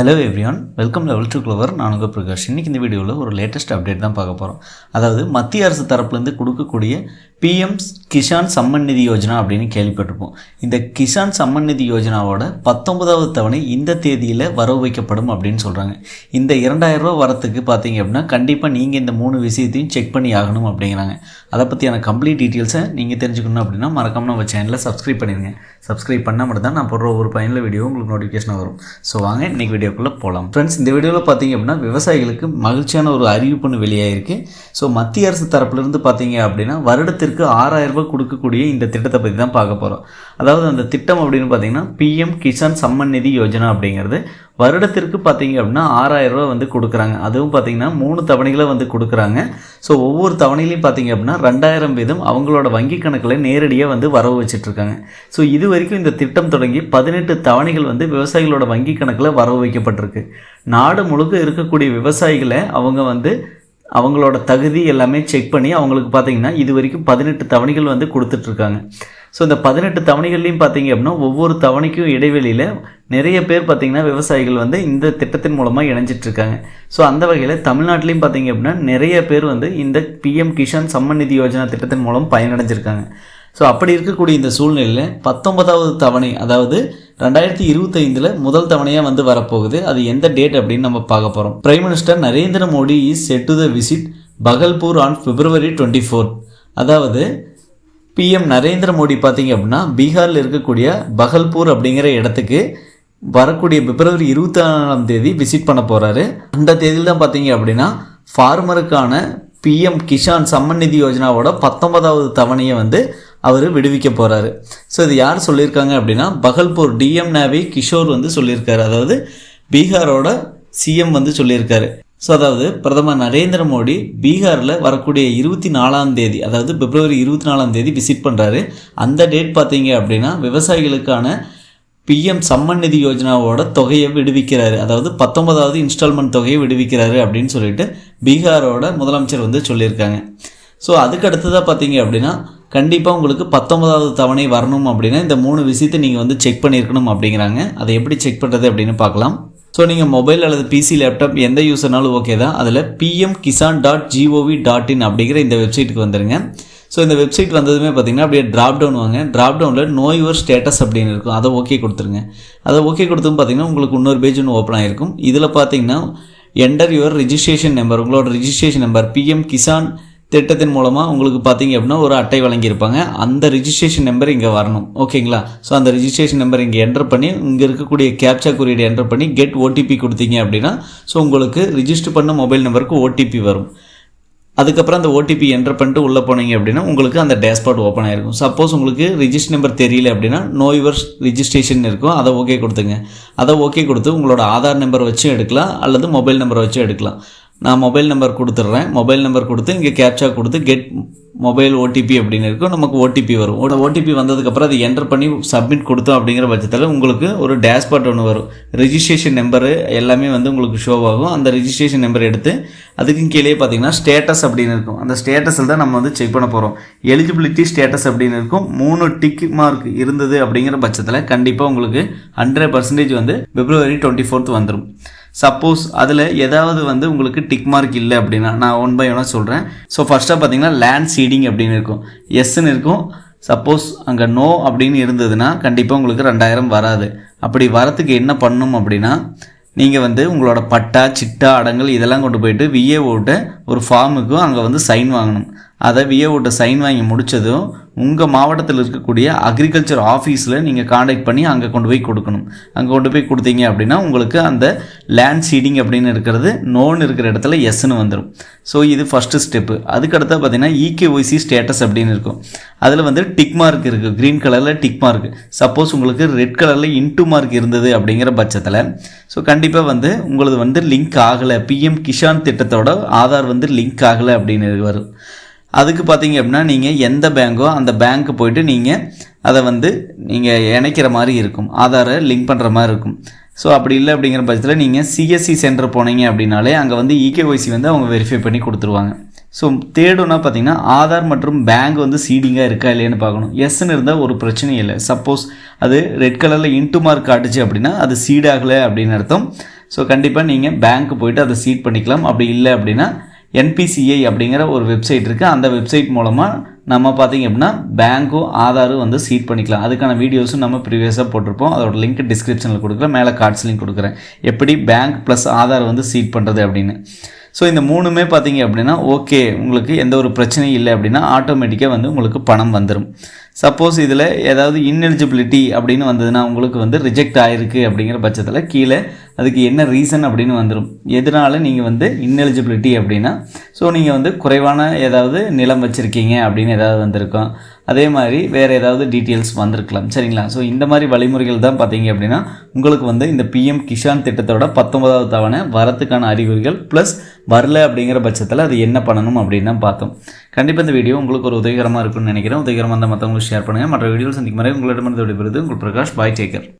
Hello everyone welcome level to Clover நான் உங்கள் பிரகாஷ். இன்றைக்கி இந்த வீடியோவில் ஒரு லேட்டஸ்ட் அப்டேட் தான் பார்க்க போகிறோம் அதாவது மத்திய அரசு தரப்புலேருந்து கொடுக்கக்கூடிய பிஎம் கிஷான் சம்மன் நிதி யோஜனா அப்படின்னு கேள்விப்பட்டிருப்போம். இந்த கிஷான் சம்மன் நிதி யோஜனாவோட பத்தொன்பதாவது தவணை இந்த தேதியில் வரவு வைக்கப்படும் அப்படின்னு சொல்கிறாங்க இந்த இரண்டாயிரம் ரூபா வரத்துக்கு பார்த்தீங்க அப்படின்னா கண்டிப்பாக நீங்கள் இந்த மூணு விஷயத்தையும் செக் பண்ணி ஆகணும் அப்படிங்கிறாங்க. அதை பற்றியான கம்ப்ளீட் டீட்டெயில்ஸை நீங்கள் தெரிஞ்சுக்கணும் அப்படின்னா மறக்காம நம்ம சேனலை சப்ஸ்கிரைப் பண்ணிடுங்க. சப்ஸ்கிரைப் பண்ணால் மட்டும் தான் நான் போடுற ஒரு பயனில் வீடியோ உங்களுக்கு நோட்டிஃபிகேஷன் வரும். ஸோ வாங்க இன்றைக்கி வீடியோ வீடியோக்குள்ளே போகலாம் ஃப்ரெண்ட்ஸ் இந்த வீடியோவில் பார்த்தீங்க அப்படின்னா விவசாயிகளுக்கு மகிழ்ச்சியான ஒரு அறிவிப்புன்னு வெளியாகிருக்கு ஸோ மத்திய அரசு தரப்புலேருந்து பார்த்தீங்க அப்படின்னா வருடத்திற்கு ஆறாயிரம் ரூபாய் கொடுக்கக்கூடிய இந்த திட்டத்தை பற்றி தான் பார்க்க போகிறோம் அதாவது அந்த திட்டம் அப்படின்னு பார்த்தீங்கன்னா பிஎம் கிசான் சம்மன் நிதி யோஜனா அப்படிங்கிறது. வருடத்திற்கு பார்த்தீங்க அப்படின்னா ஆறாயிரம் ரூபா வந்து கொடுக்குறாங்க. அதுவும் பார்த்தீங்கன்னா மூணு தவணைகளை வந்து கொடுக்குறாங்க. ஸோ ஒவ்வொரு தவணையிலையும் பார்த்தீங்க அப்படின்னா ரெண்டாயிரம் வீதம் அவங்களோட வங்கி கணக்கில் நேரடியாக வந்து வரவு வச்சிட்ருக்காங்க. ஸோ இது வரைக்கும் இந்த திட்டம் தொடங்கி பதினெட்டு தவணைகள் வந்து விவசாயிகளோட வங்கி கணக்கில் வரவு வைக்கப்பட்டிருக்கு. நாடு முழுக்க இருக்கக்கூடிய விவசாயிகளை அவங்க வந்து அவங்களோட தகுதி எல்லாமே செக் பண்ணி அவங்களுக்கு பார்த்தீங்கன்னா இது வரைக்கும் பதினெட்டு தவணைகள் வந்து கொடுத்துட்ருக்காங்க. ஸோ இந்த பதினெட்டு தவணைகள்லையும் பார்த்தீங்க அப்படின்னா ஒவ்வொரு தவணைக்கும் இடைவெளியில் நிறைய பேர் பார்த்திங்கன்னா விவசாயிகள் வந்து இந்த திட்டத்தின் மூலமாக இணைஞ்சிட்ருக்காங்க. ஸோ அந்த வகையில் தமிழ்நாட்டிலையும் பார்த்திங்க அப்படின்னா நிறைய பேர் வந்து இந்த பிஎம் கிஷான் சம்மன் நிதி யோஜனா திட்டத்தின் மூலம் பயனடைஞ்சிருக்காங்க. ஸோ அப்படி இருக்கக்கூடிய இந்த சூழ்நிலையில் பத்தொன்பதாவது தவணை அதாவது ரெண்டாயிரத்தி இருபத்தைந்தில் முதல் தவணையாக வந்து வரப்போகுது. அது எந்த டேட் அப்படின்னு நம்ம பார்க்க போகிறோம் prime minister Narendra Modi is set to the visit Bhagalpur on February twenty fourth அதாவது பிஎம் நரேந்திர மோடி பார்த்தீங்க அப்படின்னா பீகாரில் இருக்கக்கூடிய பகல்பூர் அப்படிங்கிற இடத்துக்கு வரக்கூடிய பிப்ரவரி இருபத்தி நாலாம் தேதி விசிட் பண்ண போகிறாரு அந்த தேதியில் தான் பார்த்தீங்க அப்படின்னா ஃபார்மருக்கான பிஎம் கிஷான் சம்மன் நிதி யோஜனாவோட பத்தொன்பதாவது தவணையை வந்து அவர் விடுவிக்க போகிறாரு ஸோ இது யார் சொல்லியிருக்காங்க அப்படின்னா பகல்பூர் டிஎம் நாவி கிஷோர் வந்து சொல்லியிருக்காரு. அதாவது பீகாரோட சிஎம் வந்து சொல்லியிருக்காரு. ஸோ அதாவது பிரதமர் நரேந்திர மோடி பீகாரில் வரக்கூடிய இருபத்தி நாலாம் தேதி அதாவது பிப்ரவரி இருபத்தி நாலாம் தேதி விசிட் பண்ணுறாரு அந்த டேட் பார்த்தீங்க அப்படின்னா விவசாயிகளுக்கான பிஎம் சம்மன் நிதி யோஜனாவோட தொகையை விடுவிக்கிறாரு. அதாவது பத்தொன்பதாவது இன்ஸ்டால்மெண்ட் தொகையை விடுவிக்கிறாரு அப்படின்னு சொல்லிட்டு பீகாரோட முதலமைச்சர் வந்து சொல்லியிருக்காங்க. ஸோ அதுக்கு அடுத்ததாக பார்த்தீங்க அப்படின்னா கண்டிப்பாக உங்களுக்கு பத்தொன்பதாவது தவணை வரணும் அப்படின்னா இந்த மூணு விஷயத்தை நீங்கள் வந்து செக் பண்ணியிருக்கணும் அப்படிங்கிறாங்க. அதை எப்படி செக் பண்ணுறது அப்படின்னு பார்க்கலாம். ஸோ நீங்கள் மொபைல் அல்லது பிசி லேப்டாப் எந்த யூஸர்னாலும் ஓகே தான். அதில் PM Kisan dot gov dot in அப்படிங்கிற இந்த வெப்சைட்டுக்கு வந்துடுங்க ஸோ இந்த வெப்சைட் வந்ததுமே பார்த்தீங்கன்னா அப்படியே ட்ராப் டவுன் வாங்க. ட்ராப் டவுனில் நோ யுவர் ஸ்டேட்டஸ் அப்படின்னு இருக்கும். அதை ஓகே கொடுத்துருங்க. அதை ஓகே கொடுத்தும் பார்த்தீங்கன்னா உங்களுக்கு இன்னொரு பேஜ் ஒன்று ஓப்பன் ஆகிருக்கும் இதில் பார்த்தீங்கன்னா என்டர் யுவர் ரிஜிஸ்ட்ரேஷன் நம்பர் உங்களோட ரிஜிஸ்ட்ரேஷன் நம்பர் பிஎம் கிசான் திட்டத்தின் மூலமாக உங்களுக்கு பார்த்தீங்க அப்படின்னா ஒரு அட்டை வழங்கியிருப்பாங்க. அந்த ரிஜிஸ்ட்ரேஷன் நம்பர் இங்கே வரணும். ஓகேங்களா ஸோ அந்த ரிஜிஸ்ட்ரேஷன் நம்பர் இங்கே என்டர் பண்ணி இங்கே இருக்கக்கூடிய கேப்சா குறியீடு என்டர் பண்ணி கெட் ஓடிபி கொடுத்தீங்க அப்படின்னா ஸோ உங்களுக்கு ரிஜிஸ்டர் பண்ண மொபைல் நம்பருக்கு ஓடிபி வரும். அதுக்கப்புறம் அந்த ஓடிபி என்டர் பண்ணிட்டு உள்ளே போனீங்க அப்படின்னா உங்களுக்கு அந்த டேஷ்பாட் ஓப்பன் ஆகிருக்கும் சப்போஸ் உங்களுக்கு ரிஜிஸ்டர் நம்பர் தெரியல அப்படின்னா நோ யுவர் ரிஜிஸ்ட்ரேஷன் இருக்கும். அதை ஓகே கொடுத்துங்க. அதை ஓகே கொடுத்து உங்களோட ஆதார் நம்பர் வச்சும் எடுக்கலாம் அல்லது மொபைல் நம்பரை வச்சும் எடுக்கலாம். நான் மொபைல் நம்பர் கொடுத்துட்றேன். மொபைல் நம்பர் கொடுத்து இங்கே கேப்சா கொடுத்து கெட் மொபைல் ஓடிபி அப்படின்னு இருக்கும். நமக்கு ஓடிபி வரும். ஓடிபி வந்ததுக்கப்புறம் அதை என்டர் பண்ணி சப்மிட் கொடுத்தோம் அப்படிங்கிற பட்சத்தில் உங்களுக்கு ஒரு டேஷ்பாட் ஒன்று வரும். ரிஜிஸ்ட்ரேஷன் நம்பரு எல்லாமே வந்து உங்களுக்கு ஷோ ஆகும். அந்த ரிஜிஸ்ட்ரேஷன் நம்பர் எடுத்து அதுக்கு கீழே பார்த்தீங்கன்னா ஸ்டேட்டஸ் அப்படின்னு இருக்கும். அந்த ஸ்டேட்டஸில் தான் நம்ம வந்து செக் பண்ண போகிறோம் எலிஜிபிலிட்டி ஸ்டேட்டஸ் அப்படின்னு இருக்கும். மூணு டிக் மார்க் இருந்தது அப்படிங்கிற பட்சத்தில் கண்டிப்பாக உங்களுக்கு ஹண்ட்ரட் பர்சன்டேஜ் வந்து பிப்ரவரி டுவெண்ட்டி ஃபோர்த் வந்துடும் சப்போஸ் அதில் ஏதாவது வந்து உங்களுக்கு டிக் மார்க் இல்லை அப்படின்னா நான் ஒன் பை ஒன்னாக சொல்கிறேன் ஸோ ஃபஸ்ட்டாக பார்த்தீங்கன்னா லேண்ட் சீடிங் அப்படின்னு இருக்கும். எஸ்ன்னு இருக்கும். சப்போஸ் அங்கே நோ அப்படின்னு இருந்ததுன்னா கண்டிப்பாக உங்களுக்கு ரெண்டாயிரம் வராது. அப்படி வரத்துக்கு என்ன பண்ணும் அப்படின்னா நீங்கள் வந்து உங்களோட பட்டா சிட்டா அடங்கல் இதெல்லாம் கொண்டு போயிட்டு விஏஓட்ட ஒரு ஃபார்முக்கும் அங்கே வந்து சைன் வாங்கணும். அதை விஏஓட்ட சைன் வாங்கி முடித்ததும் உங்கள் மாவட்டத்தில் இருக்கக்கூடிய அக்ரிகல்ச்சர் ஆஃபீஸில் நீங்கள் காண்டாக்ட் பண்ணி அங்கே கொண்டு போய் கொடுக்கணும். அங்கே கொண்டு போய் கொடுத்தீங்க அப்படின்னா உங்களுக்கு அந்த லேண்ட் சீடிங் அப்படின்னு இருக்கிறது நோன் இருக்கிற இடத்துல எஸ்ன்னு வந்துடும் ஸோ இது ஃபஸ்ட்டு ஸ்டெப்பு அதுக்கடுத்து பார்த்தீங்கன்னா இகேஒய்சி ஸ்டேட்டஸ் அப்படின்னு இருக்கும். அதில் வந்து டிக் மார்க் இருக்குது க்ரீன் கலரில் டிக் மார்க் சப்போஸ் உங்களுக்கு ரெட் கலரில் இன்ட்டு மார்க் இருந்தது அப்படிங்கிற பட்சத்தில் ஸோ கண்டிப்பாக வந்து உங்களது வந்து லிங்க் ஆகலை. பிஎம் கிஷான் திட்டத்தோட ஆதார் வந்து லிங்க் ஆகலை அப்படின்னு வரும். அதுக்கு பார்த்தீங்க அப்படின்னா நீங்கள் எந்த பேங்கோ அந்த பேங்க்கு போயிட்டு நீங்கள் அதை வந்து நீங்கள் இணைக்கிற மாதிரி இருக்கும். ஆதாரை லிங்க் பண்ணுற மாதிரி இருக்கும். ஸோ அப்படி இல்லை அப்படிங்கிற பட்சத்தில் நீங்கள் சிஎஸ்சி சென்டர் போனீங்க அப்படின்னாலே அங்கே வந்து இகேஒய்சி வந்து அவங்க வெரிஃபை பண்ணி கொடுத்துருவாங்க. ஸோ தேடுனா பார்த்தீங்கன்னா ஆதார் மற்றும் பேங்க் வந்து சீடிங்காக இருக்கா இல்லையான்னு பார்க்கணும். எஸ்ன்னு இருந்தால் ஒரு பிரச்சனையும் இல்லை. சப்போஸ் அது ரெட் கலரில் இன்ட்டு மார்க் காட்டுச்சு அப்படின்னா அது சீடாகலை அப்படின்னு அர்த்தம். ஸோ கண்டிப்பாக நீங்கள் பேங்க்கு போயிட்டு அதை சீட் பண்ணிக்கலாம். அப்படி இல்லை அப்படின்னா என்பிசிஐ அப்படிங்கிற ஒரு வெப்சைட் இருக்குது அந்த வெப்சைட் மூலமாக நம்ம பார்த்தீங்க அப்படின்னா பேங்க்கும் ஆதாரும் வந்து சீட் பண்ணிக்கலாம். அதுக்கான வீடியோஸும் நம்ம ப்ரீவியஸாக போட்டிருப்போம். அதோட லிங்க் டிஸ்கிரிப்ஷனில் கொடுக்குறேன். மேலே கார்ட்ஸ் லிங்க் கொடுக்குறேன். எப்படி பேங்க் ப்ளஸ் ஆதார் வந்து சீட் பண்ணுறது அப்படின்னு. ஸோ இந்த மூணுமே பார்த்தீங்க அப்படின்னா ஓகே உங்களுக்கு எந்த ஒரு பிரச்சனையும் இல்லை அப்படின்னா ஆட்டோமேட்டிக்காக வந்து உங்களுக்கு பணம் வந்துடும் சப்போஸ் இதில் ஏதாவது இன்எலிஜிபிலிட்டி அப்படின்னு வந்ததுன்னா உங்களுக்கு வந்து ரிஜெக்ட் ஆகிருக்கு அப்படிங்கிற பட்சத்தில் கீழே அதுக்கு என்ன ரீசன் அப்படின்னு வந்துடும் எதனால நீங்கள் வந்து இன்எலிஜிபிலிட்டி அப்படின்னா ஸோ நீங்கள் வந்து குறைவான ஏதாவது நிலம் வச்சுருக்கீங்க அப்படின்னு ஏதாவது வந்திருக்கோம். அதே மாதிரி வேறு ஏதாவது டீட்டெயில்ஸ் வந்திருக்கலாம். சரிங்களா? ஸோ இந்த மாதிரி வழிமுறைகள் தான் பார்த்தீங்க அப்படின்னா உங்களுக்கு வந்து இந்த பிஎம் கிஷான் திட்டத்தோட பத்தொன்பதாவது தவணை வரத்துக்கான அறிகுறிகள் ப்ளஸ் வரல அப்படிங்கிற பட்சத்தில் அது என்ன பண்ணணும் அப்படின்னு தான் பார்த்தோம் கண்டிப்பாக இந்த வீடியோ உங்களுக்கு ஒரு உதவிகரமாக இருக்கும்னு நினைக்கிறேன். உதவிகரமாக இருந்தால் மற்றவங்களுக்கு ஷேர் பண்ணுங்கள் மற்ற வீடியோ சந்திக்கும் வரை உங்களிடமிருந்து விடுபடுது உங்கள் பிரகாஷ். பாய் டேக்கர்